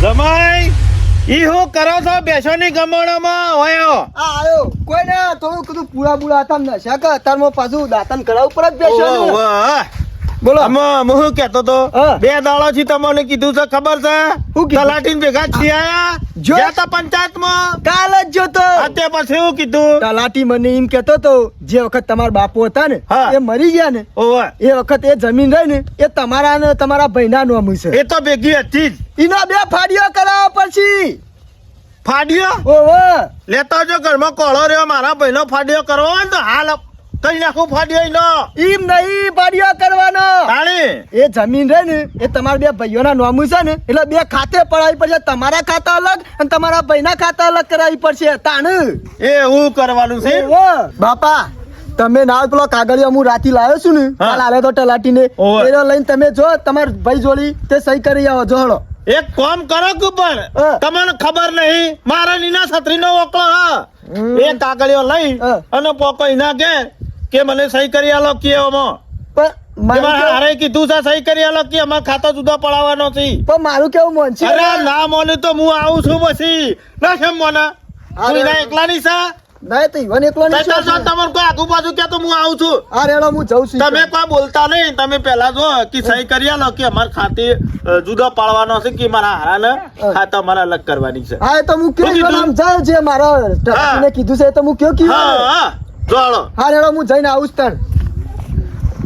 જમાઈ. ઈ હું કરો છો? બેસો ની ગમણોમાં હોયો. આ આયો. કોઈ ના થોડું કીધું પૂરા પૂરા હતા નશા કે અત્યારમાં પાછું દાંતન કરાવ ઉપર જ બેસવાનું? બોલો. આમાં હું શું કહેતો તો. બે દાડા થી તમને કીધું છે ખબર છે? હું? તલાટી ભેગા છીએ આયા જો. ગયા તા પંચાયતમાં? કાલ જ જોતો. અત્યારે પછી હું કીધું? તલાટી મને એમ કેતો તો જે વખત તમારા બાપુ હતા ને. એ મરી ગયા ને ઓવે. એ વખત એ જમીન રહી ને એ તમારા ને તમારા ભાઈના નોમું છે. એ તો ભેગી હતી જ. એનો બે ફાડીઓ કરાવ પછી ફાડ્યો ઓહો લેતો જો ઘરમાં કોળો રહ્યો મારા ભાઈનો ફાડ્યો કરવો હોય ને તો હાલ કઈ નાખું ફાડ્યો નો એમ નહીં ફાડીઓ કરવાનો. તાણી. એ જમીન રહે ને એ તમારા બે ભાઈઓના નોમું છે ને એટલે બે ખાતે પડાવી પડશે. તમારા ખાતા અલગ અને તમારા ભાઈના ખાતા અલગ કરાવી પડશે. તાણ. એ હું કરવાનું છે? બાપા તમે ના પેલો કાગળિયો હું રાતી લાવ્યો છું ને કાલ આલ્યો તો તલાટીને. ને એનો લઈને તમે જો તમારા ભાઈ જોડી તે સહી કરી આવો જોડો એક કામ કરો કે પણ. તમને ખબર નહીં મારા નીના છત્રી નો ઓકળો હા. એ કાગળિયો લઈ. અને પોકો ના કે કે મને સહી કરી આલો કે ઓમાં? પણ હારે કીધું છે સહી કરી આલો કે અમારે ખાતા જુદા પડાવવાનો છે? પણ મારું કેવું મન છે? અરે ના મોને તો હું આવું છું પછી. ના કેમ મોને? તું એના એકલાની છે? ના તો ઈવન એકલો નહીં તઈ તો જો છે. તમારે કોઈ આગુ બાજુ કે તો હું આવું છું. આ રેડો હું જઉં છું તમે કોઈ બોલતા નહીં. તમે પેલા જો કે સહી કરી આલો કે અમારે ખાતે જુદા પાડવાનો છે કે મારા હારાને ખાતા મારા અલગ કરવાની છે. હા તો હું કીધું? આમ જાય જે મારા કીધું છે તો હું કયો કીધું? હા. જોડો હા રેડો હું જઈને આવું જ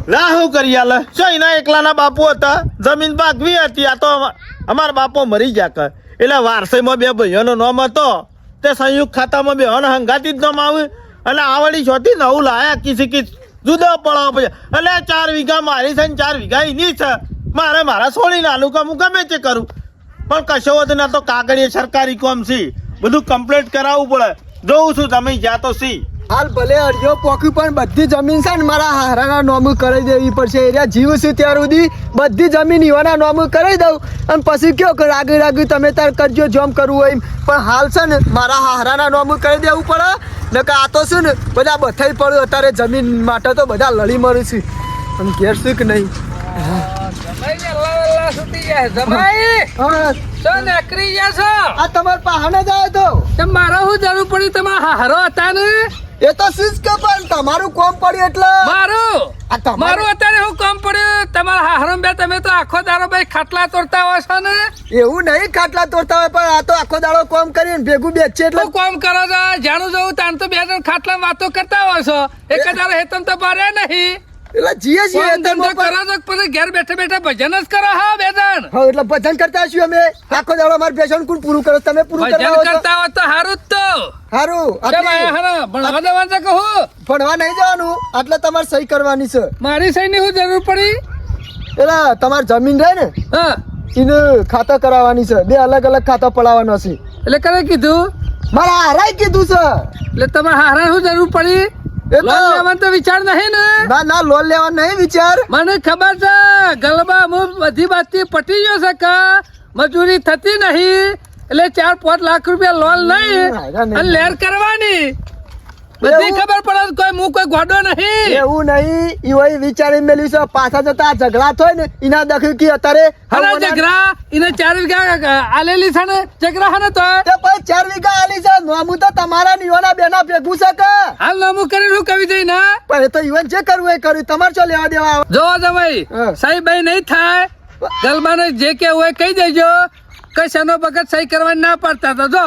ના હું કરી આલે. શું એના એકલાના બાપુ હતા? જમીન બાગવી હતી. આ તો અમારા બાપો મરી ગયા કર એટલે વારસાઈમાં બે ભાઈઓનો નામ હતો. તે સંયુક્ત ખાતામાં બે હન હંગાતી જ નામ આવ્યું અને આવડી છોતી નવું લાયા કિસી કિસ જુદો પડાવ પછી એટલે ચાર વીઘા મારી છે ને ચાર વીઘા એની છે. મારે મારા છોડીને આલું કામ હું ગમે તે કરું. પણ કશો વધુ ના તો કાગળીએ સરકારી કોમ સી. બધું કમ્પ્લીટ કરાવવું પડે. જોઉં છું તમે જ્યાં તો સી. હાલ ભલે અડધો પોકી પણ બધી જમીન છે ને મારા હારાના નોમું કરી દેવી પડશે. એરિયા જીવ છે ત્યાર સુધી? બધી જમીન ઈવાના નોમું કરી દઉં. અને પછી કયો રાગી રાગી તમે તાર કરજો જોમ કરવું એમ. પણ હાલ છે ને મારા હારાના નોમું કરી દેવું પડે. ને કે આ તો શું ને બધા બથાઈ પડ્યું અત્યારે જમીન માટે તો બધા લડી મરું છે. અને ઘેર શું કે નહીં તમારે પહાણે જ આવ્યો તો. તે મારે શું જરૂર પડી તમારા હારો હતા ને? એ તો જ પણ તમારું કોમ પડ્યું એટલે. મારું? આ તમારું- મારું અત્યારે શું કોમ પડ્યું? તમારા હારમ બે તમે તો આખો દાડો ભાઈ ખાટલા તોડતા હોય છો ને? એવું નહીં ખાટલા તોડતા હોય પણ આ તો આખો દાડો કોમ કરીને ભેગું બેચે એટલે કોમ કરો છો? જાણું જોઉં તાન તો બે જણ ખાટલા વાતો કરતા હોય છો. એક દારો હેતમ તો ભરે નહીં. એટલે જીએ છીએ ધંધો કરો છો પછી ઘેર બેઠા બેઠા ભજન જ કરો હા બે જણ હા એટલે ભજન કરતા છીએ અમે. આખો દાડો અમાર બેસણ કોણ પૂરું કરો? તમે પૂરું ભજન કરતા હો તો હારું જ તો. હારું? ભણવા જવાનું છે કહો ભણવા નહીં જવાનું. એટલે તમારે સહી કરવાની છે. મારી સહીની શું જરૂર પડી? એટલે તમારી જમીન રહે ને? હા. એને ખાતા કરાવવાની છે. બે અલગ અલગ ખાતા પડાવવાના છે. એટલે કરે કીધું? મારા હારાય કીધું છે. એટલે તમારે હારા શું જરૂર પડી? તો- લેવાનો તો વિચાર નહીં ને? ના ના લોન લેવા નહીં વિચાર. મને ખબર છે ગલબા હું બધી બાતથી પટી ગયો છે કે? મજૂરી થતી નહીં. એટલે ચાર પાંચ લાખ રૂપિયા લોન નહીં નહીં. અને લેર કરવાની. બધી? ખબર પડે કોઈ હું કોઈ ગોડો નહીં. એવું નહીં. ઈવોય વિચારી મેલ્યું છે પાછા જતા ઝઘડા થાય ને એના દખી કી અત્યારે હરે ઝઘડા એને ચાર વીઘા આલેલી છે ને ઝઘડા હને તો? તે પછી ચાર વીઘા આલી છે નોમું તો તમારા નિયોના બેના ભેગું છે કે? હાલ નામું કરી હું કવિ દઈ ના? પણ એ તો ઈવન જે કરવું એ કર્યું. તમારે શું લેવા દેવા? જો જમાઈ હા. સહી ભાઈ નહીં થાય. ગલબાને જે કે હોય કહી દેજો. કઈ શેનો બગત સહી કરવાની ના પડતા તો જો.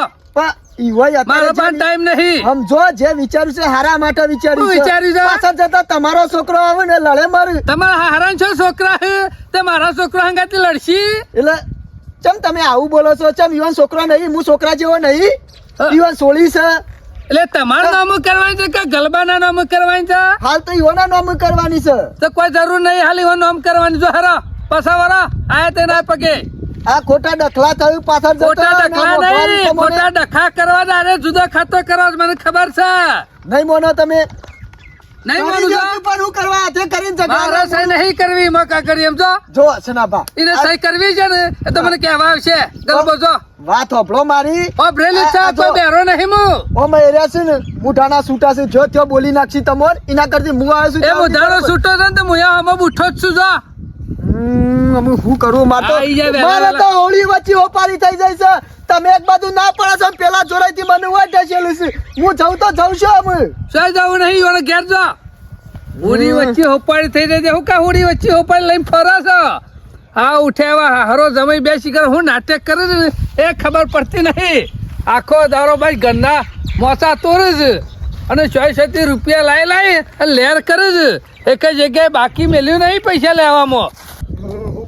મારો પણ ટાઈમ નહીં. સમજો જે વિચાર્યું છે હારા માટે વિચાર્યું વિચાર્યું છે? પાછળ જતા તમારો છોકરો આવે ને લડે મારું. તમારા હારા છો છોકરા હે? તે મારા છોકરા હંગાથી લડશી? એટલે ચમ તમે આવું બોલો છો? ચમ ઈવન છોકરો નહીં હું છોકરા જેવો નહીં. હા. ઈવન સોળી છે. એટલે તમારું નામ કરવાની છે કે ગલબાના નામ કરવાની છે? હાલ તો ઈવોના નામ કરવાની છે. તો કોઈ જરૂર નહીં હાલ એવા નામ કરવાની જો હારા પાછા વરા આયા તેના પગે. આ ખોટા ડખલા થયું પાછળ ખોટા ડખલા નહીં ખોટા ડખા કરવાના અરે જુદો ખાતો કરવા મને ખબર છે. નહીં મોનો તમે. નહીં પણ હું કરવા હાથે કરીને ઝઘડા મારે સહી નહીં કરવી મકા કરી એમ જો. જો સનાભા સહી કરવી છે ને એ તો મને કહેવા આવશે. ગલબો જો વાત હોભળો મારી. ઓ બ્રેલી ચા આ બેરો નહીં હું ઓ મેં એર્યા છે ને છૂટા છે જો થયો બોલી નાખશી તમોન એના કરતી હું આવ્યો છું એ. છૂટો છે ને તો બુઠો જ છું જો. અમે શું કરું મારે આઈ જા તો મારે તો હોળી વચ્ચે ઓપારી થઈ જાય છે. તમે એક બાજુ ના પડે છો પેલા થી મને વાટ ઢસેલું છે. હું જઉં તો જઉં છું અમે. સાહેબ જવું નહીં ઓને ઘેર જા વચ્ચે હોપારી થઈ જાય છે. હું કા હોડી વચ્ચે હોપાડી લઈને ફરો છો? હા ઉઠ્યા હરો જમાઈ બેસી શિકર હું નાટક કરે છે એ ખબર પડતી નહીં. આખો દારો ભાઈ ગંદા મોસા તોરે છે. અને ચોઈ છતી રૂપિયા લાવી લાવી અને લેર કરે છે. એક જ જગ્યાએ બાકી મેલ્યું નહીં પૈસા લેવામાં.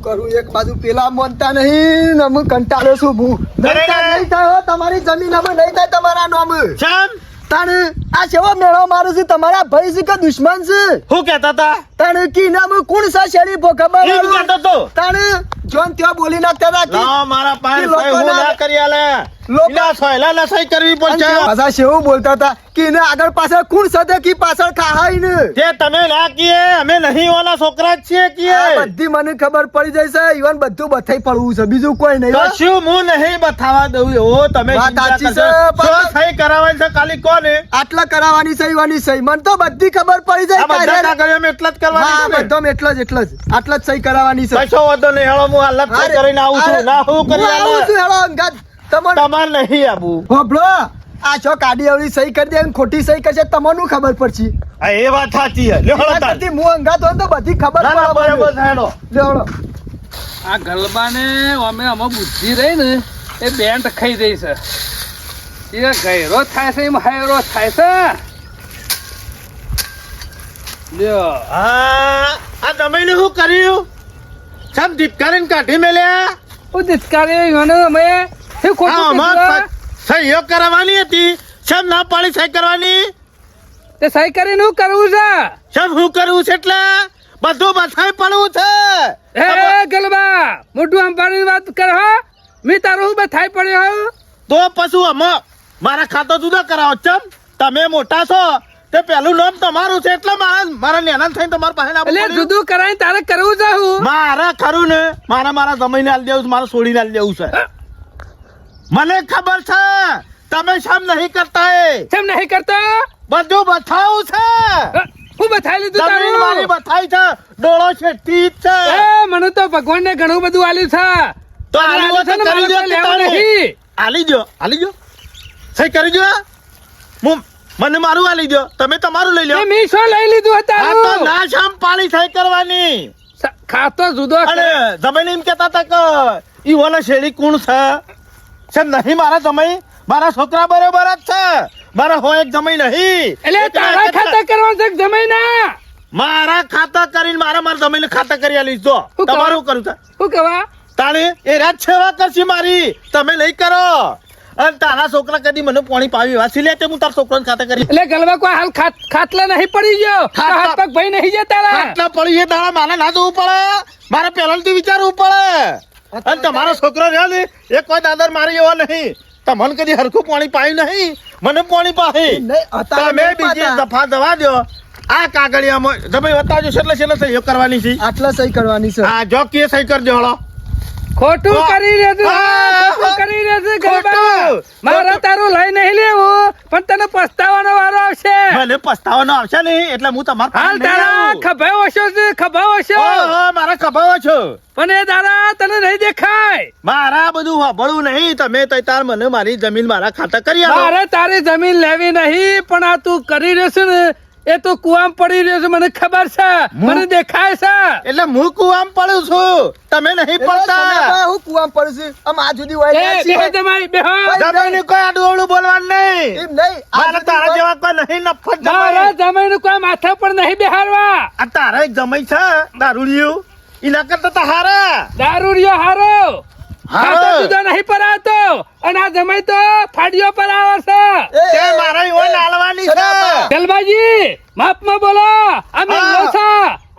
હું કરું એક બાજુ પેલા માનતા નહીં ને કંટાળો છું હું. નહીં થાય, નહીં થાય હો, તમારી જમીન અમે નહીં થાય તમારા નામ. ચમ તાણ આ સેવા મેળો મારું છે તમારા ભાઈ છે કે દુશ્મન છે? હું કહેતા હતા? તાણ કી નામ કોણ સા શેરી ભો ખબર હું કહેતો તો તાણ જોન ત્યાં બોલી નાખતા હતા ના મારા પાસે હું ના કરી આલે. લોકો- સોયલા સહી કરવી પડશે. પાછા શેવું બોલતા હતા કે એને આગળ પાછળ કોણ સદે કી પાછળ ખાહાઈ ને તે તમે ના કીએ અમે નહીં ઓલા છોકરા જ છીએ કીએ. બધી મને ખબર પડી જાય છે ઈવન બધું બથાઈ પડવું છે બીજું કોઈ નહીં. કશું હું નહીં બથાવા દઉં એવો તમે વાત સાચી છે, પણ- સહી કરાવવાની છે ખાલી કોને? આટલા કરાવવાની સહી વાની સહી મને તો બધી ખબર પડી જાય બધા ના કર્યો એટલા જ કરવાની છે? બધો એટલા જ એટલા જ આટલા જ સહી કરાવવાની છે. કશો વધો નહીં હેળો હું હાલત સહી કરીને આવું છું ના હું કરી આવું છું હેડો અંગત. તમાર તમાર નહીં આવું. હોબળો આ છો કાડી આવડી સહી કરી દે ખોટી સહી કરશે તમને ખબર પડશે. આ એ વાત સાચી છે. લ્યો હેળો એના તાર. હું અંગાત હોય ને તો બધી ખબર પડે બરાબર હેડો. લ્યો હેળો. આ ગલબાને અમે અમે બુદ્ધિ રહી ને એ બેન્ટ ખાઈ દઈ છે. એ ગયરો થાય છે એમ હાયરો થાય છે. લ્યો. હા આ તમે શું કર્યું? સમ ધિપકારીને કાઢી મેલ્યા હું ધિક્કારી મને અમે શું ખોટું સહયોગ કરાવવાની હતી. સમ ના પાડી સહી કરવાની? તે સહી કરીને શું કરવું છે? સમ શું કરવું છે એટલે? બધું બસાઈ પડવું છે. એ ગલબા મોટું અંબાણી વાત કર હો. મી તારું હું બથાઈ પડ્યો તો પશુ અમે મારા ખાતો જુદા કરાવો ચમ? તમે મોટા છો. તે પેલું નામ તમારું છે એટલે મારા મારા નેના થઈને તમારા પાસે ના એટલે. જુદું કરાય તારે કરવું છે હું? મારે ખરું ને. મારા મારા જમીને આલ દેવું છે, મારા છોડીને આલ દેવું છે. મને ખબર છે તમે શમ નહીં કરતા એ? કેમ નહીં કરતા? બધું બતાવું છે. હું? બતાવી લીધું જમીન મારી તારું બતાઈ છે ડોળો છે તીજ છે. એ મને તો ભગવાન ને ઘણું બધું આલ્યું છે. તો આલી આલ્યું છે ને, મારે લેવું. નહીં. આલી જો આલી જો સહી કરી જો હું મને મારું આલી દો તમે તમારું લઈ લો મી શું લઈ લીધું આ તો તારું ના શામ પાણી સહી કરવાની ખાતો જુદો અરે જમીન એમ કહેતા હતા કે ઈ ઓલો શેરી કોણ છે? છે નહીં મારા જમાઈ મારા છોકરા બરોબર જ છે. મારા હો એક જમાઈ નહીં. એટલે તારા ખાતા કરવા છે જમાઈ ના મારા ખાતા કરીને મારા મારા જમીન ખાતા કરી આલી જો તમારું કરું છે. શું કહેવા? તાણે એ રાત સેવા કરશે મારી. તમે લઈ કરો. અને તારા છોકરા કદી મને પાણી પાવી વાસી લે તે હું તારા છોકરાને ખાતે કરી? એટલે ગલવા કોઈ હાલ ખાત ખાટલા નહીં પડી ગયો. હાથ પગ ભાઈ નહીં ગયા તારા. આટલા પડી એ તારા માને ના જવું પડે. મારે પહેલાથી વિચારવું પડે. અને તમારો છોકરો રહ્યો ને એ કોઈ દાદર મારી એવો નહીં. તમને કદી હરખું પાણી પાયું નહીં? મને પાણી પાહી. તમે બીજી. દફા દવા દો. આ કાગળિયામાં તમે બતાવજો છેલ્લે છેલ્લે સહી કરવાની છે. આટલા સહી કરવાની છે. હા જો કે સહી કરજો હળો. ખોટું કરી રહ્યો કરી રહ્યો મારે તારું લઈ નહીં લેવું પણ તને પસ્તાવાનો વારો આવશે. ભલે પસ્તાવાનો આવશે નહીં એટલે હું તમારા હાલ તારા ઓછો છે ખભાઓ ઓછો. મારા ખભાઓ છો પણ એ દાદા તને નહીં દેખાય. મારા બધું વાપરવું નહીં તમે તો તાર મને મારી જમીન મારા ખાતા કરી મારે તારી જમીન લેવી નહીં પણ આ તું કરી રહ્યો છે ને એ તો કુવામ પડી રહ્યો છે મને ખબર છે. મને દેખાય છે. એટલે હું કુવામ પડું છું. તમે નહીં પડતા. હું કુવામાં પડું છું. આમ આ જુદી હોય એ. તમારી બેહો જમીન કોઈ આડું બોલવાનું નહીં. એમ નહીં. આ મારે તારા જેવા કોઈ નહીં નફત જમાઈ. જમીન કોઈ માથા પર નહીં બેહારવા. આ તારા એક જમાઈ છે દારૂડિયું. એના કરતા તો હારા. દારૂડિયો હારો. ખાતો જુદો નહીં પરાવતો અને આ જમાઈ તો ફાડીઓ પર આવે તે મારા નાલવાની છે જલબાજી માપમાં બોલો. આ મેલ્લો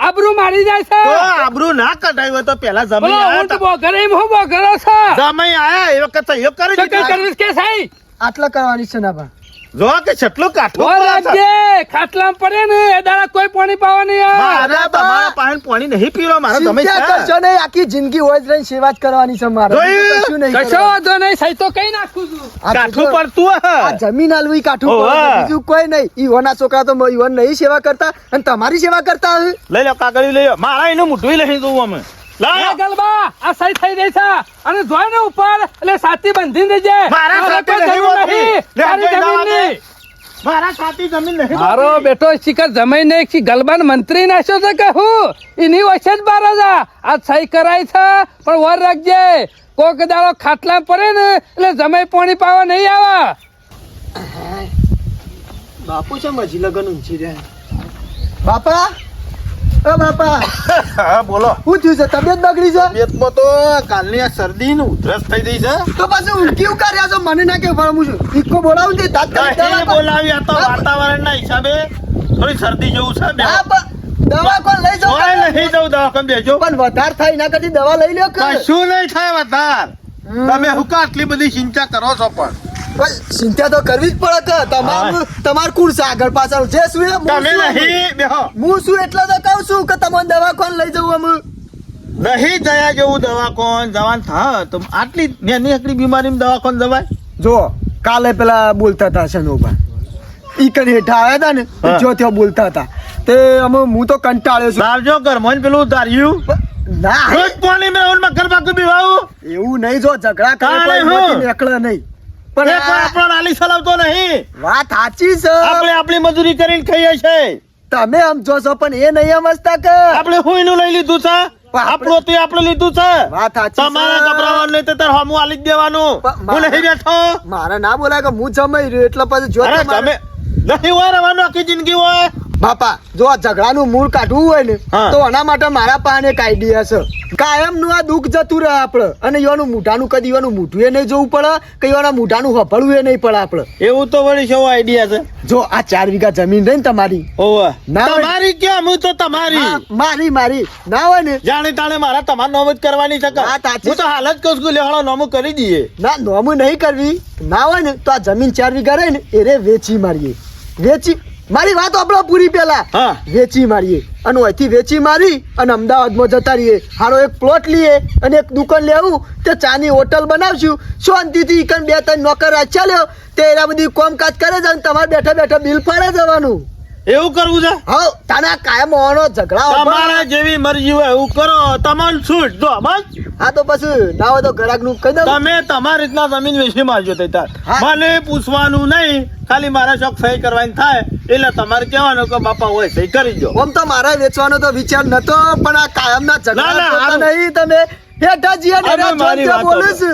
આબરૂ મારી જાય તો છે આબરૂ ના કઢાયું હોય તો પેલા બોલો જમીન આયા તા. બોગરે હું બોગરો છે. જમાઈ આયા એ વખત સહીઓ કરી તો દીધી. કે સાઈ? આટલા કરવાની છે ના બા. જો કે છટલો કાઠો પડે રાખજે ખાટલામાં પડે ને એ દાડા કોઈ પાણી પાવાની મારે તમારા પાણી પાણી નહીં પીવો મારા તમે કરશો નહીં આખી જિંદગી હોય જ રહીને સેવા જ કરવાની છે મારે. કશું નહીં કશો વાંધો નહીં સહી તો કઈ નાખું છું? કાઠું પડતું આ જમીન આલવી ઈ કાઠું પડે બીજું કોઈ નહીં. ઈવોના છોકરા તો ઈવોન નહીં સેવા કરતા અને તમારી સેવા કરતા લઈ લો કાગળી લઈ લો. મારા એનું મુઠવી લઈ દઉં અમે. લે ગલબા આ સહી થઈ ગઈ છે. અને જોય ને ઉપર એટલે સાથી બંધી દેજે મારા મારે સાથે નહીં તારી. મારા સાથી જમીન નહીં મારો બેટો શિખર જમાઈ ને એક ગલબાન મંત્રી નાખ્યો છે કે હું? એની વચ્ચે જ બાર જા આ સહી કરાય છે પણ વર રાખજે. કોક દાડો ખાટલા પડે ને એટલે જમાઈ પાણી પાવા નહીં આવે. બાપુ છે મજી લગન ઊંચી રહે બાપા? એ બાપા. હા બોલો. શું થયું છે? તબિયત બગડી છે? તબિયતમાં તો કાલની આ શરદી નું ઉધરસ થઈ ગઈ છે. તો પાછું કયું ઉકાર્યા છો મને ના કે ફળમું છું ઇકો બોલાવું તે તાત્કાલિક બોલાવી આ તો વાતાવરણના હિસાબે થોડી શરદી જેવું છે બે પણ દવા કોણ લઈ જાઓ ઓય નહીં જવું દવાખાને બેજો. પણ વધારે થાય ના કદી દવા લઈ લ્યો કે? કશું નહીં થાય વધાર. તમે હુકા આટલી બધી ચિંતા કરો છો પણ પણ. ચિંતા તો કરવી જ પડે કે તમારું તમારું કુળ છે આગળ પાછળ. જે શું તમે નહીં બેહો. હું શું એટલે તો કહું છું કે તમને દવા કોણ લઈ જવું અમે નહીં જયા જેવું દવાખાન જવાન થા તો આટલી નાની આટલી બીમારીમાં દવાખાન જવાય? જો કાલે પેલા બોલતા હતા શનોભા ઈ કરી હેઠા આવ્યા હતા ને જો ત્યાં બોલતા હતા. તે અમે હું તો કંટાળ્યો છું. જો ઘર મને પેલું પણ ના. રોજ પાણી મેં ઘર બાકી બીવાવું એવું નહીં જો ઝઘડા કરે નીકળે નહીં. એ પણ કોઈ આપણો નાલી ચલાવતો નહીં. વાત સાચી છે. આપણે આપણી મજૂરી કરીને ખાઈએ છે. તમે સમજો છો પણ એ નહીં સમજતા કે? આપણે હું એનું લઈ લીધું છે. આપણે- તે આપણે લીધું છે. વાત સાચી તમારે. ગભરાવાનું નહીં તો તાર હમું આલી જ દેવાનું. હું મારે- નહીં બેઠો. મારે ના બોલાય કે હું જમાઈ રહ્યો એટલે પછી જો તમે નહીં હોય આખી જિંદગી હોય. બાપા જો આ ઝઘડાનું મૂળ કાઢવું હોય ને તો એના માટે મારા પાસે એક આઈડિયા છે. કાયમનું આ દુઃખ જતું રહે આપણે અને યોનું મૂઠાનું કદી યોનું મૂઠું એ નહીં જોવું પડે કે યોના મૂઠાનું હફળવું એ નહીં પડે આપણે એવું તો વળી શું આઈડિયા છે? જો આ ચાર વીઘા જમીન રહી ને તમારી ઓવે. તમારી કેમ? હું તો તમારી. મારી મારી. ના હોય ને જાણે તાણે મારા તમાર નોમ જ કરવાની છે હું તો હાલ જ કહું છું લેવાળો નોમો કરી દઈએ. ના નોમું નહીં કરવી. ના હોય ને તો આ જમીન ચાર વીઘા રહી ને એ રે વેચી મારીએ. વેચી મારી વાત આપણો પૂરી પેલા હા. વેચી મારીએ. અને અહીંથી વેચી મારી અને અમદાવાદમાં જતા રહીએ. હારો એક પ્લોટ લઈએ અને એક દુકાન લેવું. તે ચાની હોટલ બનાવશું. શાંતિથી ઈકન બે ત્રણ નોકર રાખ્યા લ્યો. તે એના બધી કામકાજ કરે છે અને તમારે બેઠા બેઠા બિલ ફાડે જવાનું. એવું કરવું છે? હા તાના કાયમ હોવાનો ઝઘડા તમારે જેવી મરજી હોય એવું કરો. તમને છૂટ દો સમજ હા તો પછી ના હોય તો ગ્રાહકનું કહી દઉં. તમે તમારી રીતના જમીન વેચી મારજો તે તાર મને પૂછવાનું નહીં. ખાલી મારા શોખ સહી કરવાની થાય. એટલે તમારે કહેવાનું કે બાપા હોય સહી કરી દો આમ તો મારા વેચવાનો તો વિચાર નતો પણ આ કાયમના ના, ઝઘડા નહીં તમે હેઠા જીયા ને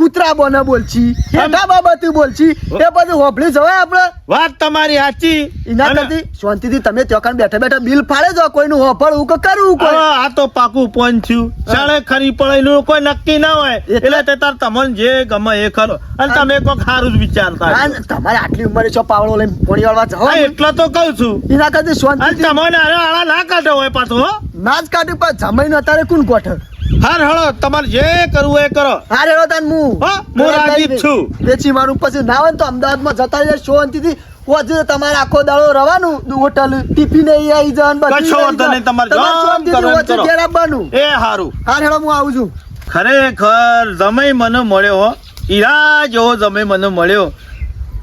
કૂતરા બોને બોલછી હેઠા બાબતે બોલછી એ બધું હોભળી જવાય આપણે? વાત તમારી સાચી. એના નથી કરતી? શાંતિથી તમે ત્યાં બેઠા બેઠા બિલ ફાડે જો કોઈનું હોભળવું કે કરવું કોઈ. આ તો પાકું પહોંચ્યું શાળે ખરી પડે એનું કોઈ નક્કી ના હોય. એટલે- તે તાર તમને જે ગમે એ ખરો. અને તમે કોઈક સારું જ વિચારતા. તમારે આટલી ઉંમરે છો પાવડો લઈને પોણી વાળવા હા એટલે તો કહું છું. એના કરતી શાંતિ તમને આળા ના કાઢો હોય પાછો ના જ કાઢી પણ જમાઈને અત્યારે કોણ ગોઠે હાર હળો તમારે જે કરવું એ કરો. હાર હળો તાન હું. હા, હું રાજી છું. વેચી મારું પછી ના હોય તો અમદાવાદમાં જતા રહીએ શાંતિથી. વજે તમારે આખો દાડો રવાનું. હોટલ ટીપી ને આવી જવાનું બધું કશો વાંધો નહીં, તમારે જોમ કરો. ઘેર આવવાનું. એ હારું. હાર હળો હું આવું છું. ખરેખર જમય મને મળ્યો હો. ઈરા જેવો જમે મને મળ્યો.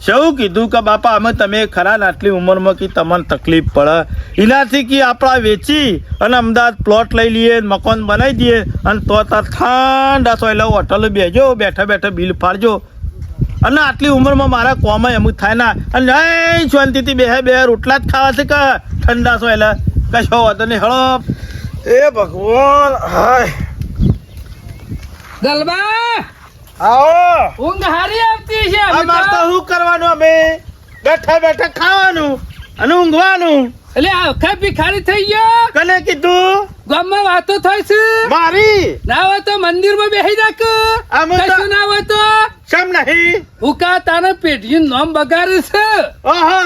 શું કીધું કે બાપા અમે તમે ખરા આટલી ઉંમરમાં કે તમને તકલીફ પડે? એનાથી કે આપણા વેચી અને અમદાવાદ પ્લોટ લઈ લઈએ મકાન બનાવી દઈએ અને તો તાર ઠંડા તો એટલે હોટલ બેજો બેઠા બેઠા બિલ ફાડજો. અને આટલી ઉંમરમાં મારા કોમાં એમ જ થાય ના. અને નહીં શાંતિથી બે બે રોટલા જ ખાવા છે કે ઠંડા છો એટલે કશો વાંધો નહીં હળો. એ ભગવાન હાય. ગલબા! આવો. ઊંઘ હારી આવતી છે અમે અમાર તો તો. શું કરવાનું અમે? બેઠા બેઠા ખાવાનું અને ઊંઘવાનું. એટલે આખા ભિખારી થઈ ગયો. કને કીધું? ગામમાં વાતો થાય છે. મારી? ના હોય તો મંદિરમાં બેસી રાખ. કશું ના હોય તો. શમ નહીં? ઉકા તારે પેઢી નોમ બગાડે છે? ઓહો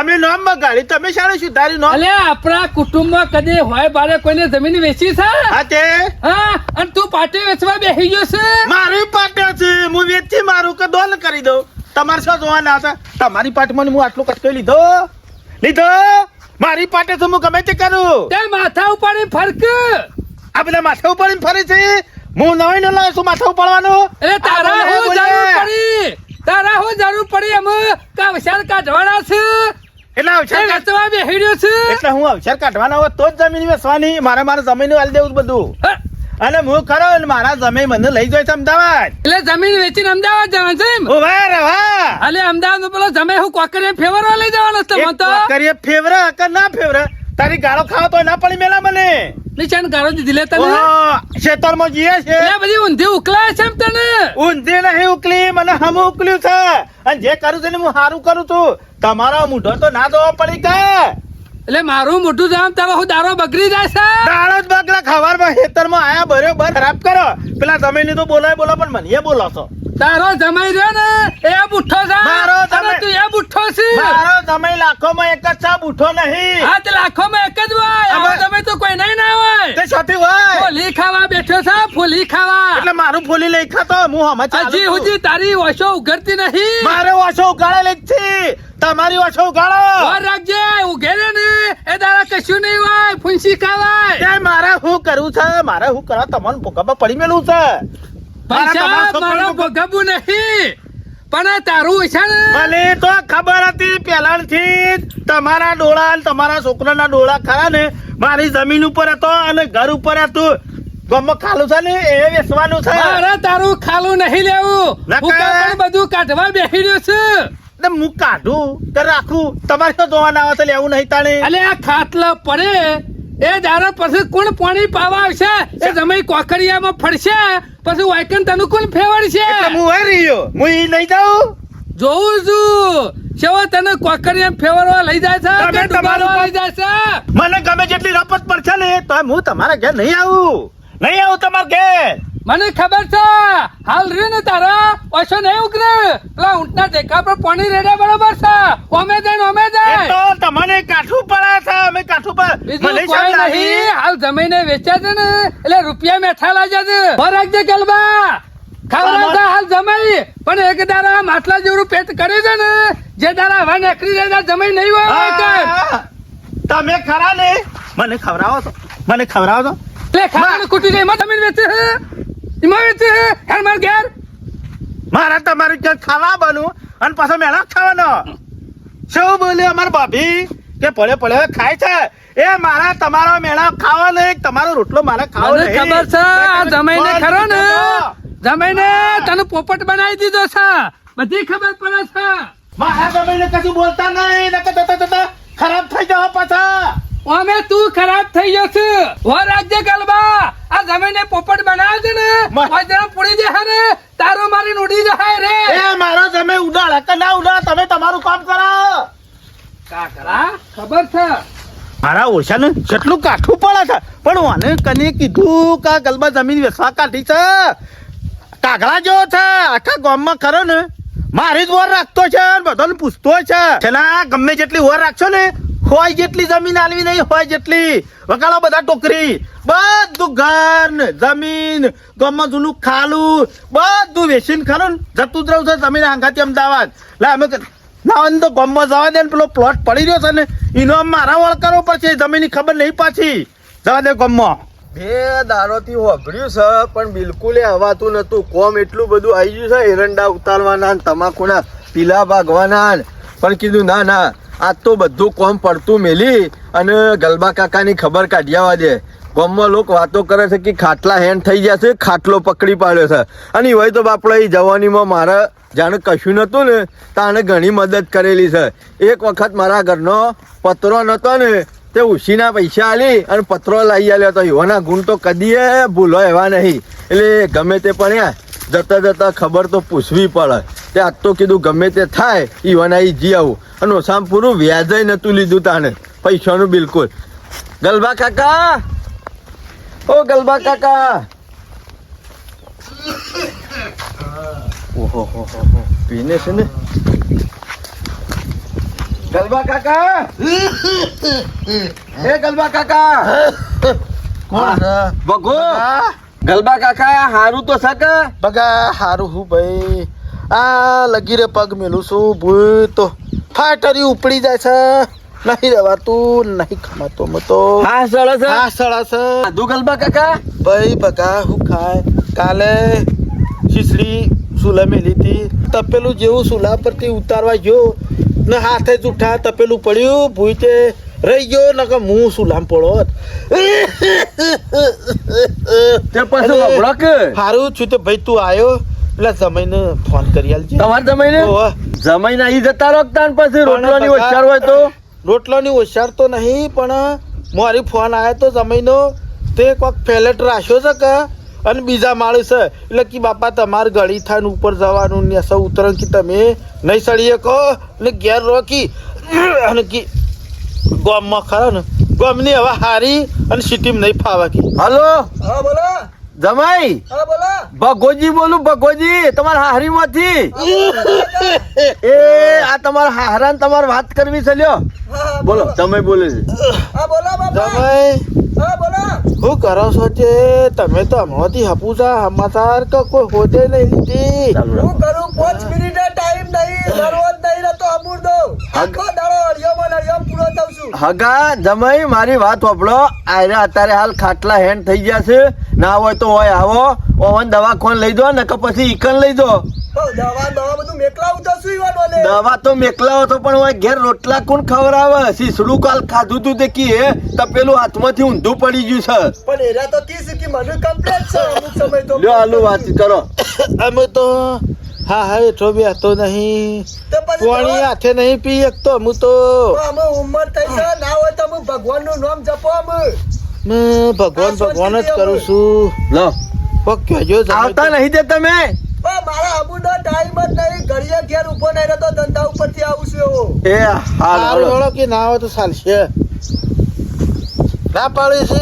અમે નોમ બગાડી તમે શાળે સુધારી નો અલે આપણા કુટુંબમાં કદી હોય બારે કોઈને જમીન વેચી છે? હા તે. હા અને તું પાટે વેચવા બેસી ગયો છે? મારી પાટે છે હું વેચી મારું કે દોલ કરી દઉં. તમારે શું જોવાના હતા? તમારી પાટમાં હું આટલું કટકો લીધો? લીધો? મારી પાટે તો હું ગમે તે કરું. તે માથા ઉપાડી ફરક. આ બધા માથા ઉપાડીને ફરે છે. હું નવી ન લાવ્યો છું માથા ઉપાડવાનું? એટલે તારા હું જરૂર પડી. તારા હું જરૂર પડી એમ કાવશાર કાઢવાના છે. એટલે અવસર કાઢવા રહ્યો છે. એટલે હું અવસર કાઢવાના હોય તો જ જમીન વેચવાની. મારે મારે જમીન વાળી દેવું બધું. અને હું ખરો મારા જમીન મને લઈ જોઈશ અમદાવાદ. એટલે જમીન વેચીને અમદાવાદ જવાનું છે એમ? રવા અલે અમદાવાદ પેલો જમે હું કોકરીએ ફેવરવા લઈ જવાનો છે મને તો. કરીએ ફેવર કે ના ફેવર. તારી ગાળો ખાવા તો ના પડી મેલા મને. નિશાન ગાળો દીધી લે તને? શેતરમાં જીએ છે. એટલે બધી ઊંધી ઉકલા છે એમ તને. ઊંધી નહીં ઉકલી મને હમ ઉકલ્યું છે. અને જે કરું છે ને હું સારું કરું છું. તમારો મૂઢો તો ના જોવા પડી કે. એટલે મારું મોટું જામ તારો હું દારો બગડી જાય છે? દાડો જ બગલા ખવારમાં ખેતરમાં આયા, બરોબર, ખરાબ કરો. પેલા તમે તો બોલાય બોલો પણ મને બોલો છો તારો જમાઈ રહ્યો ને એ બુઠ્ઠો છે મારો જમાઈ- તું એ બુઠ્ઠો છે. મારો જમાઈ લાખો માં એક જ છે બુઠો નહીં. હા તે લાખોમાં એક જ હોય. હવે- તમે તો કોઈ નહીં ના હોય. તે છોટી હોય. ફૂલી ખાવા બેઠો છે ફૂલી ખાવા. એટલે મારું ફૂલી લઈ ખાતો હું હમણાં ચાલુ હજી હજી તારી ઓશો ઉઘરતી નહીં. મારે ઓશો જ છે. તમારી ઓછો ઉગાડો ઓર રાખજે ઉઘેરે ને એ તારા કશું નહીં હોય ફૂંસી ખાવાય. તે મારે શું કરવું છે? મારે શું કરવા તમને ભૂકંપ પડી મેલું છે. પૈસા નહીં. પણ તારું છે ને મને તો ખબર હતી પહેલાથી તમારા ડોળા તમારા છોકરાના ડોળા ખરા ને? મારી જમીન ઉપર હતો અને ઘર ઉપર હતું. ગમમાં ખાલું છે ને? એ વેચવાનું છે. અરે તારું ખાલું નહીં લેવું. હું બધું કાઢવા બેસી રહ્યો છું. હું કાઢું કે રાખું. તમારે તો જોવાના આવે છે લેવું નહીં તાણે. અલે આ ખાટલા પડે. એ દારા પછી કોણ પાણી પાવા આવશે? એ જમાઈ કોકરિયામાં ફરશે. પછી વાયકન તને કોણ ફેવડશે છે? હું હોય રહ્યો. હું ઈ નહીં જાઉં? જોઉં છું. કેવો તને કોકરિયા ફેવરવા લઈ જાય છે? તમે તમારું લઈ જાય છે? મને ગમે જેટલી રપત પડશે ને તો હું તમારા ઘેર નહીં આવું. નહીં આવું તમારા ઘેર. મને ખબર છે હાલ રે ને તારા ઓછો નહીં ઉકરે પેલા ઊંટના ટેકા પર પાણી રેડે બરોબર છે. ઓમે જાય ઓમે જાય તો તમને કાઠું પડે છે અમે કાઠું પર બીજું કોઈ નહીં. હાલ જમીને વેચ્યા છે ને એટલે રૂપિયા મેઠા લાગ્યા છે. ભર રાખજે ગલબા. ખાવડા હાલ જમાઈ. પણ એક દારા માટલા જેવું પેટ કર્યું છે ને જે દારા હવા નીકળી જાય જમાઈ નહીં હોય તમે ખરા ને? મને ખવડાવો તો મને ખવડાવો તો એટલે ખાવાનું કુટી જાય એમાં જમીન વેચે છે એમાં વેચે છે હેર માર ઘેર. મારા તમારે ક્યાં ખાવા બનવું અને પાછો મેળો ખાવાનો. શું બોલ્યો અમાર ભાભી? કે પડે પડે ખાય છે. એ મારા તમારો મેળો ખાવા નહીં તમારો રોટલો મારે ખાવો નહીં. ખબર છે આ જમાઈને ખરો ને. જમાઈને તને પોપટ બનાવી દીધો છે. બધી ખબર પડે છે. મારા જમાઈને કશું બોલતા નહીં નકર ખરાબ થઈ જાવ પાછા. અમે તું ખરાબ થઈ ગયો છે વો રાજ્ય ગલબા આ જમીને પોપટ બનાવે છે ને? મા- વાજરામ પૂરી જાય ને? તારો મારી ઉડી જાય રે. એ મારો તમે ઉડાડે કે ના ઉડાડે તમે તમારું કામ કરો. કાકરા ખબર છે? મારા ઓછા ને કેટલું કાઠું પડે છે. પણ મને કને કીધું કે ગલબા જમીન વેચવા કાઢી છે. કાગડા જેવો છે. આખા ગામમાં ખરો ને. મારી જ વર રાખતો છે બધાને પૂછતો છે. છેલ્લા ગમે જેટલી વર રાખશો ને હોય જેટલી જમીન આલવી નહીં, હોય જેટલી. વકાલો બધા ટોકરી બધું ઘર, જમીન, ગામમાં જૂનું ખાલું, બધું વેચીને ખાલું જતું જ રહું છે જમીન આંગાથી અમદાવાદ. લા, અમે ક- ના હોય તો ગામમાં જવા દે ને પેલો પ્લોટ પડી રહ્યો છે ને, એનો મારા વળકારો પડશે જમીનની ખબર નહીં પાછી. જવા દે ગામમાં. બે દારોથી હોભળ્યું છે, પણ બિલકુલ હવાતું નતું કોમ એટલું બધું આવી ગયું છે, એરંડા ઉતારવાના તમાકુના પીલા ભાગવાના પણ કીધું, ના ના આજ તો બધું કોમ પડતું મેલી અને ગલબા કાકાની ખબર કાઢી આવવા દે. ગામમાં લોકો વાતો કરે છે કે ખાટલા હેન્ડ થઈ ગયા છે, ખાટલો પકડી પાડ્યો છે. અને હોય તો બાપડા એ જવાનીમાં મારે જાણે કશું નહોતું ને તાણે ઘણી મદદ કરેલી છે. એક વખત મારા ઘરનો પતરો નહોતો ને, તે ઉછીના પૈસા આલી અને પત્રો લઈ આલ્યો તો એવાના ગુણ તો કદીએ ભૂલો એવા નહીં. એટલે ગમે તે પણ જતા જતા ખબર તો પૂછવી પડે તે આજ તો કીધું ગમે તે થાય એ વનાઈ જી આવું. અને ઓછામાં પૂરું વ્યાજય નતું લીધું તાને પૈસાનું બિલકુલ. ગલબા કાકા! ઓ ગલબા કાકા! ઓહો પીને છે ને? ગલબા કાકા! એ ગલબા કાકા! કોણ? બગો ગલબા કાકા હારું તો સક બગા હારું હું ભાઈ. આ લગી રે પગ મેલું છું ભૂલ તો ફાટરી ઉપડી જાય છે. નહીં રવાતું નહીં ખમાતો મતો હા સળસ હા સળસ દુ ગલબા કાકા? ભાઈ બગા હું ખાય? કાલે ખીચડી સુલા મેલી હતી. તપેલું જેવું સુલા પરથી ઉતારવા ગયો. ને હાથે જ ઉઠા તપેલું પડ્યું. ભૂઈ તે રહી ગયો નકર હું શું લામ પડો તે પછી વપડો કે? સારું છું તો ભાઈ તું આવ્યો પેલા જમાઈને ફોન કરી આલજે. તમાર જમાઈને. જમાઈને અહીં જતા રહો પછી રોટલાની હોશિયાર હોય તો? રોટલાની હોશિયાર તો નહીં પણ મારી ફોન આવ્યો તો જમાઈનો. તે કોક ફેલેટ રાખ્યો છે કે? અને બીજા માણસ છે. એટલે કે બાપા તમારે ગળી થાય ઉપર જવાનું ને સૌ ઉતરણ કે તમે નહીં સળીએ કહો ને ઘેર રોકી. અને કે ગામમાં ખરા ને? ગામની હવા હારી અને સિટીમાં નહીં ફાવા કે. હાલો? હા બોલો. જમાઈ? હા બોલો. ભગોજી બોલું ભગોજી તમારા હાહરીમાંથી એ આ તમારા હાહરા ને તમારે વાત કરવી છે લ્યો. બોલો તમે બોલે છે. હા બોલો બાપા. હા બોલો. શું કરો છો તે? તમે તો હમણાંથી હપુસા સમાચાર કે કોઈ હોતે નહીં લીધી? હું કરું પાંચ મિનિટ ટાઈમ નહીં દરરોજ નહીં તો અમૂર દો આખો દાડો અડિયોમાં ને અડિયોમાં પૂરો થઉં છું હગા જમાઈ મારી વાત વાપરો. આયરા અત્યારે હાલ ખાટલા હેન્ડ થઈ ગયા છે. ના હોય તો હોય આવો. ઓવન દવાખાન લઈ દો ને કે પછી ઈકન લઈ દો દવા દવા બધું મેકલાવું તો દવા તો મેકલાવો તો પણ હોય ઘેર રોટલા કોણ ખવડાવે? શીસડું કાલ ખાધું તું તે કી હે? તો પેલું હાથમાંથી ઊંધું પડી ગયું છે. પણ એરા તો કે મને કમ્પ્લેટ છે અમુક સમય તો લ્યો આલુ વાત કરો. અમે તો હા હા એટલો બી હતો નહીં. પાણી હાથે નહીં પી શકતો હું તો. અમે ઉંમર થઈ છે ના હોય તો અમે ભગવાનનું નામ જપો અમે. ભગવાન ભગવાન જ કરું છું. લો. પક્યો જો આવતા નહીં તે તમે? મારા અમુનો ટાઈમ જ નહીં. ઘડીએ ઘેર ઊભો નહીં રહેતો ધંધા ઉપરથી આવું છું એવો. એ હાલ હાલો. કે ના હોય તો ચાલશે. ના પાડી છે.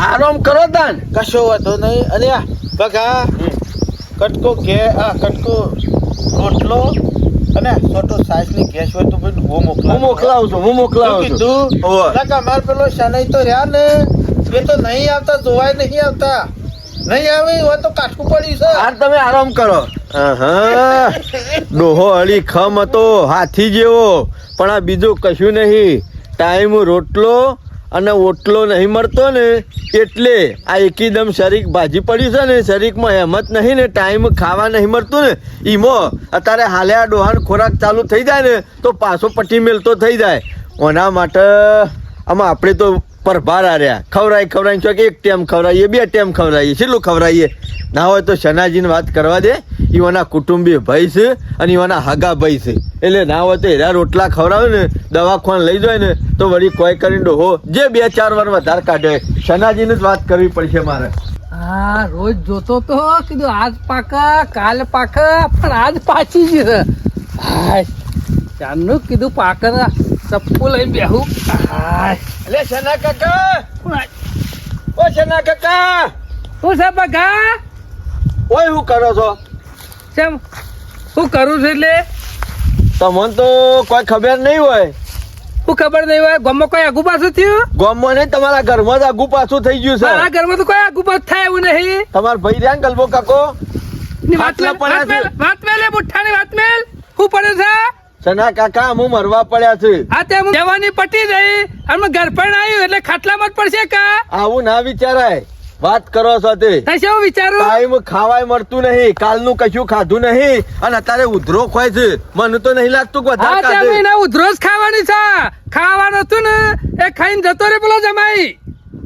આરામ કરો તાન. કશો વાંધો નહીં. અને બઘા કટકો ઘે આ કટકો રોટલો અને છોટો સાઈઝની ગેસ હોય તો હું મોકલાવું હું મોકલાવું છું હું મોકલાવું છું. કીધું. ના કે પેલો શનૈ તો રહ્યા ને એ તો નહીં આવતા જોવાય નહીં આવતા. નહીં આવે હોય તો કાઠું પડ્યું છે. હાલ તમે આરામ કરો. ડોહો અળી ખમ હતો હાથી જેવો. પણ આ બીજું કશું નહીં. ટાઈમ રોટલો અને ઓટલો નહીં મળતો ને, એટલે આ એકદમ શરીક ભાજી પડ્યું છે ને, શરીકમાં હેમત નહીં ને, ટાઈમ ખાવા નહીં મળતું ને, ઈમો, અત્યારે હાલે આ ડોહાન ખોરાક ચાલુ થઈ જાય ને, તો પાછો પટ્ટી મેલતો થઈ જાય. ઓના માટે, આમાં આપણે તો પરભાર રહ્યા ખવરાય ખવરાય છો કે એક ટેમ ખવરાઈએ, બે ટેમ ખવરાઈએ. છેલ્લું ખવરાઈએ? ના હોય તો શનાજીને વાત કરવા દે. ઈવાના કુટુંબી ભાઈ છે અને ઈવાના હાગા ભાઈ છે. એટલે ના હોય તો હેરા રોટલા ખવડાવે ને, દવાખાન લઈ જાય ને, તો વળી કોઈ કરીને ડોહો. જે બે ચાર વાર વધારે કાઢે. શનાજીને જ વાત કરવી પડશે મારે. હા, રોજ જોતો તો કીધું, આજ પાકા, કાલ પાકા, પણ આજ પાછી જ હાય ચારનું કીધું પાક. ચપ્પુ લઈને બેહું એટલે સના કાકા ઓ સના કાકા શું છે બગા ઓય શું કરો છો કેમ શું કરું છું એટલે તમને તો કોઈ ખબર નહીં હોય શું ખબર નહીં હોય ગોમમાં કોઈ આગુ પાછું થયું ગોમમાં નહીં તમારા ઘરમાં જ આગુ પાછું થઈ ગયું મારા છે ઘરમાં તો કોઈ આગુ પાછું થાય એવું નહીં તમારા ભાઈ રહ્યા ગલબો કાકો વાત મેલ વાત મેલ બુઠ્ઠાની વાત મેલ શું પડે છે સના કાકા હું મરવા પડ્યા છે. હા તે જવાની પટી રહી અમે ઘર પણ આવ્યું એટલે ખાટલામાં જ પડશે કા? આવું ના વિચારાય. વાત કરો છો તે થશે વિચારું? ટાઈમ ખાવાય મળતું નહીં. કાલનું કશું ખાધું નહીં. અને અત્યારે ઉધરો ખોય છે. મને તો નહીં લાગતું કે હા વધારે ખાધે. ઉધરો જ ખાવાની છે. ખાવાનું હતું ને એ ખાઈને જતો રે પેલો જમાઈ.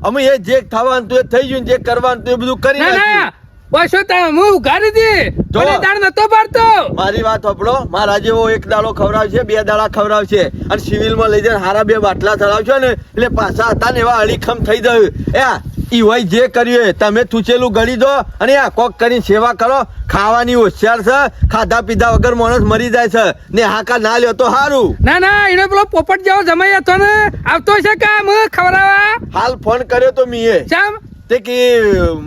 અમે એ જે થવાનું તું એ થઈ ગયું ને જે કરવાનું તું એ બધું કરી નાખ્યું. બસો તા હું ઉઘાડી હતી જો. દાળ નતો પાડતો મારી વાત સાંભળો. મારા જેવો એક દાડો ખવડાવશે બે દાડા ખવડાવશે. અને સિવિલમાં લઈ જઈને હારા બે બાટલા ચડાવશો ને એટલે પાછા હતા ને એવા અડીખમ થઈ ગયું. એ ઈ હોય જે કર્યું તમે થૂચેલું ગળી દો અને આ કોક કરીને સેવા કરો. ખાવાની હોશિયાર છે. ખાધા પીધા વગર માણસ મરી જાય છે. ને હાકા ના લ્યો તો સારું ના ના એને પેલો પોપટ જેવો જમાઈ હતો ને. આવતો છે કામ ખવડાવવા. હાલ ફોન કર્યો તો મીએ. ચમ તે કે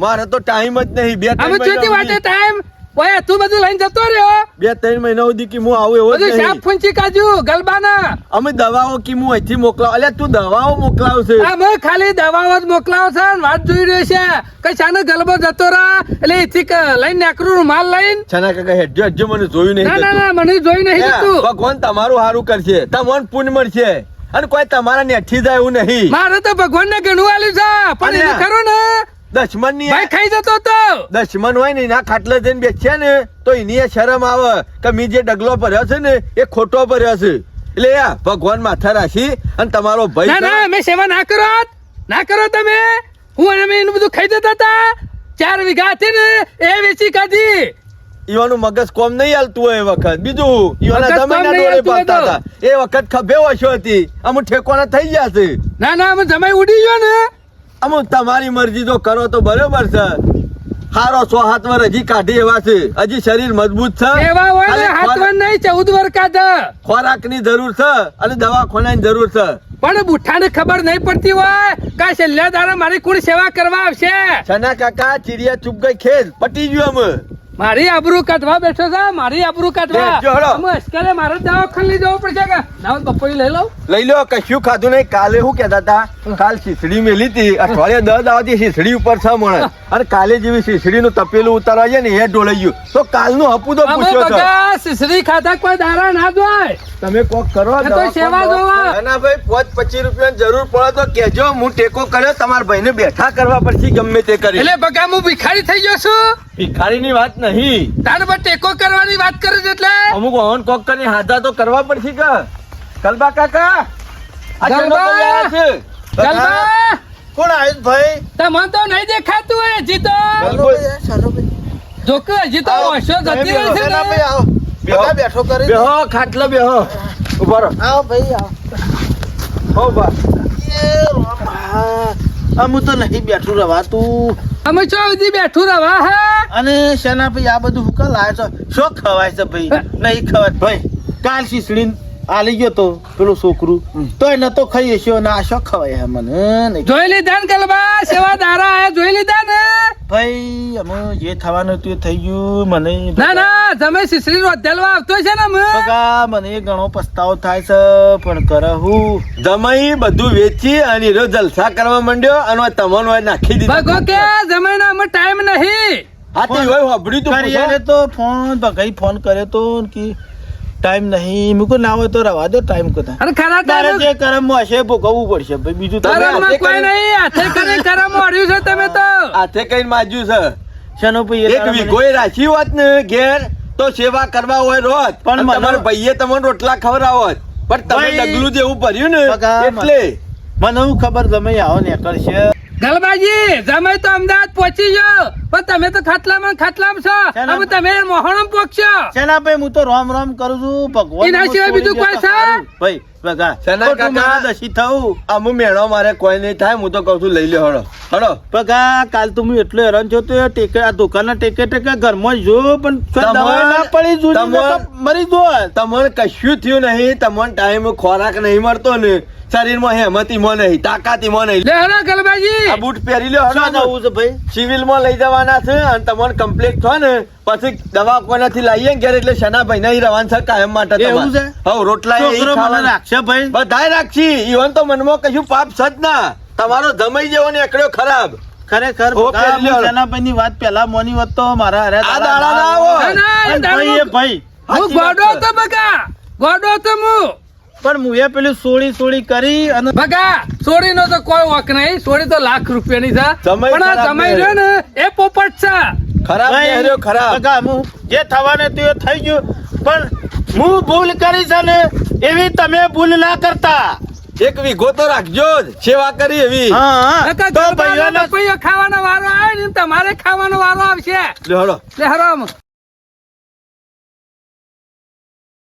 મારે તો ટાઈમ જ નહીં બે ત્રણ મહિના વાટે ટાઈમ ઓય તું બધું લઈને જતો રહ્યો? બે ત્રણ મહિના સુધી કે હું આવું એવો બધું. શાક ફૂંચી કાજુ ગલબાના. અમે દવાઓ કે હું અહીંથી મોકલાવ અલ્યા તું દવાઓ મોકલાવશે. અમે ખાલી દવાઓ જ મોકલાવ છે વાત જોઈ રહ્યો છે. કઈ છાને ગલબો જતો રહા? એટલે અહીંથી લઈને નેકરું માલ લઈને? છના કાકા હેડજો હેડજો મને જોયું નહીં ના ના મને જોઈ નહીં તું ભગવાન તમારું સારું કરશે. તમને પુણ્ય મળશે. અને કોઈ તમારા નેઠી જાય એવું નહીં. મારે તો ભગવાન ને ઘણું આલ્યું છે પણ એને ખરું ને? દશમનની ભાઈ ખાઈ જતો તો. દશમન હોય ને એના ખાટલે જઈને બેસ્યા ને તો એની શરમ આવે કે મી જે ડગલો ભર્યો છે ને એ ખોટો ભર્યો છે. એટલે ભગવાન માથા રાખી અને તમારો ભાઈ ના ના અમે સેવા ના કરો ના કરો તમે. હું અને અમે એનું બધું ખાઈ જતા હતા. ચાર વીઘા હતી ને એ વેચી કાઢી. ઈવાનું મગજ કોમ નહીં હાલતું હોય એ વખત. બીજું ઈવાના નહીં ડોળે હાલતું હતા. એ વખત ખભે ઓછો હતી. અમુ ઠેકોના થઈ ગયા છે. ના ના અમે જમાઈ ઉડી ગયો ને. અમુ તમારી મરજી જો કરો તો બરોબર છે. હારો સો હાથ વર હજી કાઢી એવા છે. હજી શરીર મજબૂત છે. એવા હોય ને હાથ વર નહીં ચૌદ વર કાઢ. ખોરાકની જરૂર છે અને દવાખાનાની જરૂર છે. પણ બુઠ્ઠાને ખબર નહીં પડતી હોય. કા છેલ્લા દાડા મારી કોણ સેવા કરવા આવશે. છના કાકા ચીડિયા ચૂપ ગઈ ખેલ પટી ગયું અમે. મારી આબરૂ કાઢવા બેઠો છે મારી આબરૂ કાઢવા. અસ્કરે મારે દવાખાને લઈ જવું પડશે કે? ના બપોરી લઈ લઉં? લઈ લો કશું ખાધું નહીં. કાલે શું કહેતા હતા? કાલ શીસડી મેલી હતી. અઠવાડિયે દસ દાવાથી શીસડી ઉપર છ મળે અને કાલે જેવી શીસડી નું તપેલું ઉતારવા જાય ને એ ડોલાઈ ગયું. તો કાલનું હપું તો પૂછ્યો છે શીસડી ખાધા કોઈ દારા ના જોય તમે કોક કરો તો સેવા જોવા. ના ભાઈ પોત પચીસ રૂપિયાની જરૂર પડે તો કેજો હું ટેકો કર્યો તમારા ભાઈને બેઠા કરવા પડશે ગમે તે કરી. એટલે બગા હું ભિખારી થઈ જશું ભિખારી ની વાત નહીં. તારે પર ટેકો કરવાની વાત કરે છે એટલે? અમુક ઓન કોક કરી હાજા તો કરવા પડશે કે? કલબા કાકા કલબા કોણ આવ્યું ભાઈ? તમને તો નહીં દેખાતું હોય હજી તો. જોકે હજી તો વર્ષો જતી રહી છે ના. ભાઈ આવો. બધા બેઠો કરી. બેહો ખાટલો બેહો. ઊભો રહો. આવો ભાઈ આવો. હો બા એ રામા. અમુ તો નહીં બેઠું રવાતું. અમે છો સુધી બેઠું રવા હે? અને શેના ભાઈ આ બધું હુકા લાવે છો? શું ખવાય છે ભાઈ? નહીં ખવાય. ભાઈ કાલ શીસડી આલી ગયો તો પેલું છોકરું. તો એ નતો ખાઈ હશ્યો ને આ શું ખવાય હે મને જોઈ લીધા ને કલબા સેવા દારા આયા જોઈ લીધા ને? ભાઈ અમે જે થવાનું હતું થઈ ગયું મને ના ના તમે સિસરી રોધેલવા આવતો છે ને અમે. બગા મને ઘણો પસ્તાવો થાય છે પણ કરે હું જમાઈ બધું વેચી અને હીરો જલસા કરવા માંડ્યો અને તમને નાખી દીધું. ભગો કે જમાઈને અમે ટાઈમ નહીં. હાથી હોય હોભળ્યું તું તો ફોન બગાઈ ફોન કર્યો તો કે ટાઈમ નહીં. મૂકો ના હોય તો રવા દો ટાઈમ કોતા અને ખરા તારે જે કરમ હશે ભોગવવું પડશે. ભાઈ બીજું તો તારે હાથે કોઈ નહીં. હાથે કરી કરમ મોડ્યું છે તમે તો. હાથે કઈ માજ્યું છે. શેનો ભાઈ એક વીઘોય રાખી હોત ને ઘેર તો સેવા કરવા હોય રોત પણ તમારા ભાઈએ તમને રોટલા ખવડાવત પણ તમે ડગલું જેવું ભર્યું ને એટલે. મને હું ખબર તમે આવો ને કરશે ગલબાજી જમાઈ તો અમદાવાદ પહોંચી ગયો. પણ તમે તો ખાટલામાં ખાટલામાં છો. અમે તમે મોહણમ પોકશો શેના ભાઈ હું તો રોમ રોમ કરું છું. ભગવાન એના સિવાય બીજું કોઈ છે? ભાઈ બગા શેના કાકા? મારે મેળો કોઈ નહીં થાય હું તો કઉ છું લઈ લ્યો હળો. હળો. બગા કાલ તો હું એટલો હેરાન થયો તો ટેકે આ દુકાનના ટેકે ટેકે ઘરમાં જો પણ ના પડી મરી જોત તમને કશું થયું નહીં તમને ટાઈમ ખોરાક નહીં મળતો ને. શરીરમાં હેમતીમાં નહીં તાકાતીમાં નહીં લે હરા કલબાજી! આ બૂટ પહેરી લ્યો શું જવું છે ભાઈ? સિવિલમાં લઈ જવાના છે અને તમને કમ્પ્લીટ થો ને. પછી દવાખાનાથી લાવીએ ને ઘેર એટલે શનાભાઈ નહીં રવાન છે કાયમ માટે એવું છે? હવ રોટલા એ છોકરો મને ખાવાના. રાખશે ભાઈ? બધાય રાખશી ઈવન તો મનમાં કશું પાપ સજ ના. તમારો જમાઈ જેવો ને એકડ્યો ખરાબ. ખરેખર સેનાભાઈની વાત પેલા મોની વાત તો મારા આ દાડા ના આવો. ભાઈ ગોડો તો બગા ગોડો તો પણ મુએ પેલું સોળી સોળી કરી અને બગા સોળી નો તો કોઈ વક નહીં. સોડી તો લાખ રૂપિયાની છે. પણ આ સમય રહ્યો ને એ પોપટ છે. ખરાબ પહેર્યો ખરાબ. બગા, હું જે થવાને તે થઈ ગયું. પણ હું ભૂલ કરી છે ને એવી તમે ભૂલ ના કરતા. એક વીઘો તો રાખજો જ સેવા કરી એવી. તો ભાઈઓને કોઈ ખાવાનો વારો આવે ને તમારે ખાવાનો વારો આવશે. લે હરો લે હરામ